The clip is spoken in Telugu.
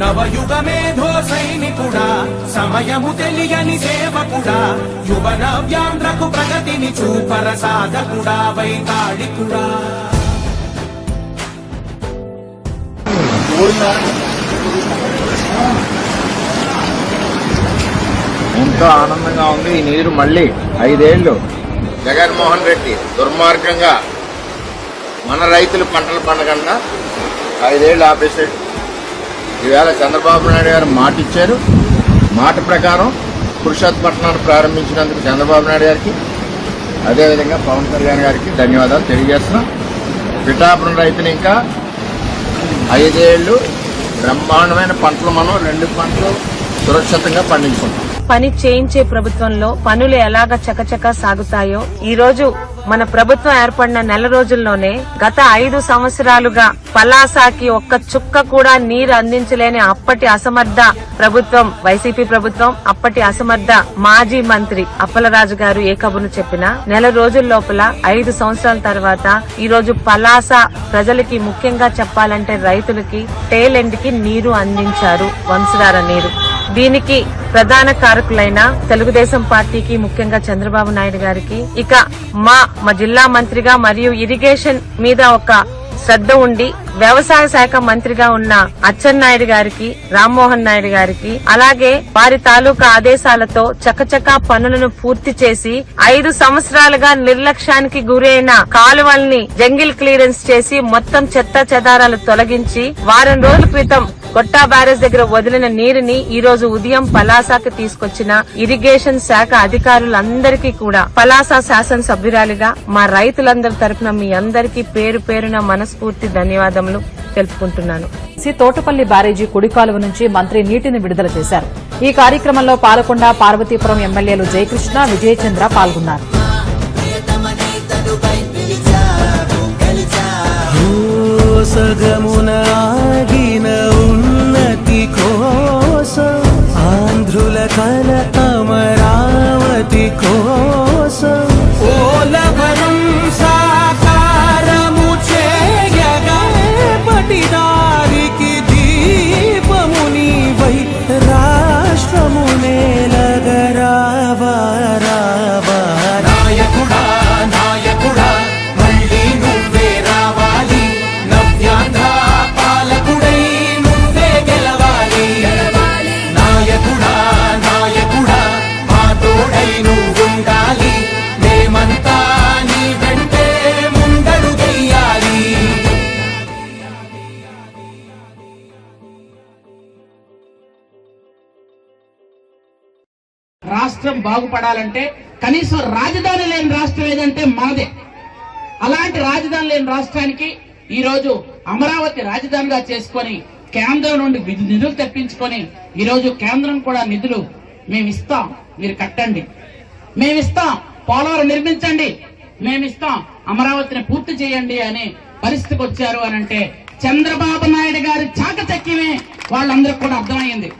నవయుగ మేధో సైనికుడా సమయము తెలియని సేవకుడా యువ నవ్యాంధ్రకు ప్రగతిని చూపర సాధకుడా వైతాళికుడా. ఎంతో ఆనందంగా ఉంది ఈ నీరు మళ్ళీ ఐదేళ్ళు జగన్మోహన్ రెడ్డి దుర్మార్గంగా మన రైతులు పంటలు పండగన్నా ఐదేళ్ళు ఆపేశాడు. ఈవేళ చంద్రబాబు నాయుడు గారు మాట ఇచ్చారు. మాట ప్రకారం పురుషోత్పట్నాన్ని ప్రారంభించినందుకు చంద్రబాబు నాయుడు గారికి అదేవిధంగా పవన్ కళ్యాణ్ గారికి ధన్యవాదాలు తెలియజేస్తున్నాం. పిఠాపురం రైతులు ఇంకా ఐదేళ్ళు బ్రహ్మాండమైన పంటలు మనం రెండు పంటలు సురక్షితంగా పండించుకుంటాం. పని చేయించే ప్రభుత్వంలో పనులు ఎలాగ చకచక సాగుతాయో ఈ రోజు మన ప్రభుత్వం ఏర్పడిన నెల రోజుల్లోనే గత ఐదు సంవత్సరాలుగా పలాసాకి ఒక్క చుక్క కూడా నీరు అందించలేని అప్పటి అసమర్థ ప్రభుత్వం వైసీపీ ప్రభుత్వం అప్పటి అసమర్థ మాజీ మంత్రి అప్పలరాజు గారు ఏ కబుర్ను చెప్పినా నెల రోజుల లోపల ఐదు సంవత్సరాల తర్వాత ఈ రోజు పలాస ప్రజలకి ముఖ్యంగా చెప్పాలంటే రైతులకి టేల్ ఎండ్కి నీరు అందించారు వంశధార నీరు. దీనికి ప్రధాన కారకులైన తెలుగుదేశం పార్టీకి ముఖ్యంగా చంద్రబాబు నాయుడు గారికి ఇక మా మా జిల్లా మంత్రిగా మరియు ఇరిగేషన్ మీద ఒక శ్రద్ధ ఉండి వ్యవసాయ శాఖ మంత్రిగా ఉన్న అచ్చెన్నాయుడు గారికి రామ్మోహన్ నాయుడు గారికి అలాగే వారి తాలూకా ఆదేశాలతో చకచకా పనులను పూర్తి చేసి ఐదు సంవత్సరాలుగా నిర్లక్ష్యానికి గురైన కాలువల్ని జంగిల్ క్లియరెన్స్ చేసి మొత్తం చెత్త చెదారాలు తొలగించి వారం రోజుల క్రితం కొట్టా బ్యారేజ్ దగ్గర వదిలిన నీరుని ఈ రోజు ఉదయం పలాసాకి తీసుకొచ్చిన ఇరిగేషన్ శాఖ అధికారులందరికీ కూడా పలాసా శాసన సభ్యురాలిగా మా రైతులందరి తరపున మీ అందరికీ పేరు పేరున మనస్ఫూర్తి ధన్యవాదములు తెలుపుకుంటున్నాను. సి తోటపల్లి బ్యారేజీ కుడికాలువ నుంచి మంత్రి నీటిని విడుదల చేశారు. ఈ కార్యక్రమంలో పాలకొండ పార్వతీపురం ఎమ్మెల్యేలు జయకృష్ణ విజయచంద్ర పాల్గొన్నారు. సగమున అమరావతి కో రాష్ట్రం బాగుపడాలంటే కనీసం రాజధాని లేని రాష్ట్రం ఏదంటే మాదే. అలాంటి రాజధాని లేని రాష్ట్రానికి ఈ రోజు అమరావతి రాజధానిగా చేసుకొని కేంద్రం నుండి నిధులు తెప్పించుకొని ఈ రోజు కేంద్రం కూడా నిధులు మేము ఇస్తాం మీరు కట్టండి. మేము ఇస్తాం పోలవరం నిర్మించండి. మేము ఇస్తాం అమరావతిని పూర్తి చేయండి అని పరిస్థితికి వచ్చారు అని అంటే చంద్రబాబు నాయుడు గారి చాకచక్యమే వాళ్ళందరికీ కూడా అర్థమైంది.